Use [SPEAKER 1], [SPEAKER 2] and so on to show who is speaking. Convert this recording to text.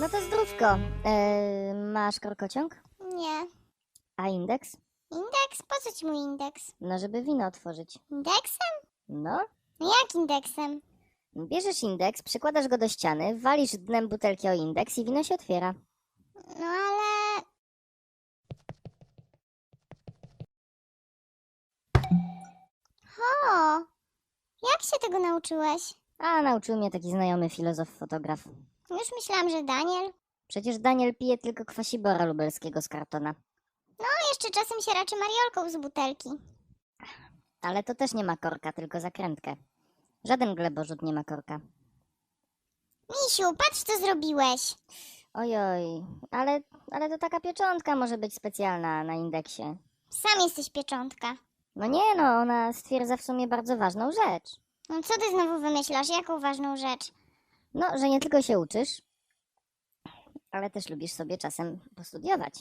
[SPEAKER 1] No to zdrówko. E, masz korkociąg?
[SPEAKER 2] Nie.
[SPEAKER 1] A indeks?
[SPEAKER 2] Indeks? Po co ci mój indeks?
[SPEAKER 1] No, żeby wino otworzyć.
[SPEAKER 2] Indeksem?
[SPEAKER 1] No.
[SPEAKER 2] No jak indeksem?
[SPEAKER 1] Bierzesz indeks, przykładasz go do ściany, walisz dnem butelki o indeks i wino się otwiera.
[SPEAKER 2] No ale... Ho! Jak się tego nauczyłeś?
[SPEAKER 1] A nauczył mnie taki znajomy filozof-fotograf.
[SPEAKER 2] Już myślałam, że Daniel.
[SPEAKER 1] Przecież Daniel pije tylko kwasibora lubelskiego z kartona.
[SPEAKER 2] A jeszcze czasem się raczy mariolką z butelki.
[SPEAKER 1] Ale to też nie ma korka, tylko zakrętkę. Żaden gleborzut nie ma korka.
[SPEAKER 2] Misiu, patrz co zrobiłeś.
[SPEAKER 1] Ojoj, ale, ale to taka pieczątka może być specjalna na indeksie.
[SPEAKER 2] Sam jesteś pieczątka.
[SPEAKER 1] No nie no, ona stwierdza w sumie bardzo ważną rzecz.
[SPEAKER 2] No co ty znowu wymyślasz? Jaką ważną rzecz?
[SPEAKER 1] No, że nie tylko się uczysz, ale też lubisz sobie czasem postudiować.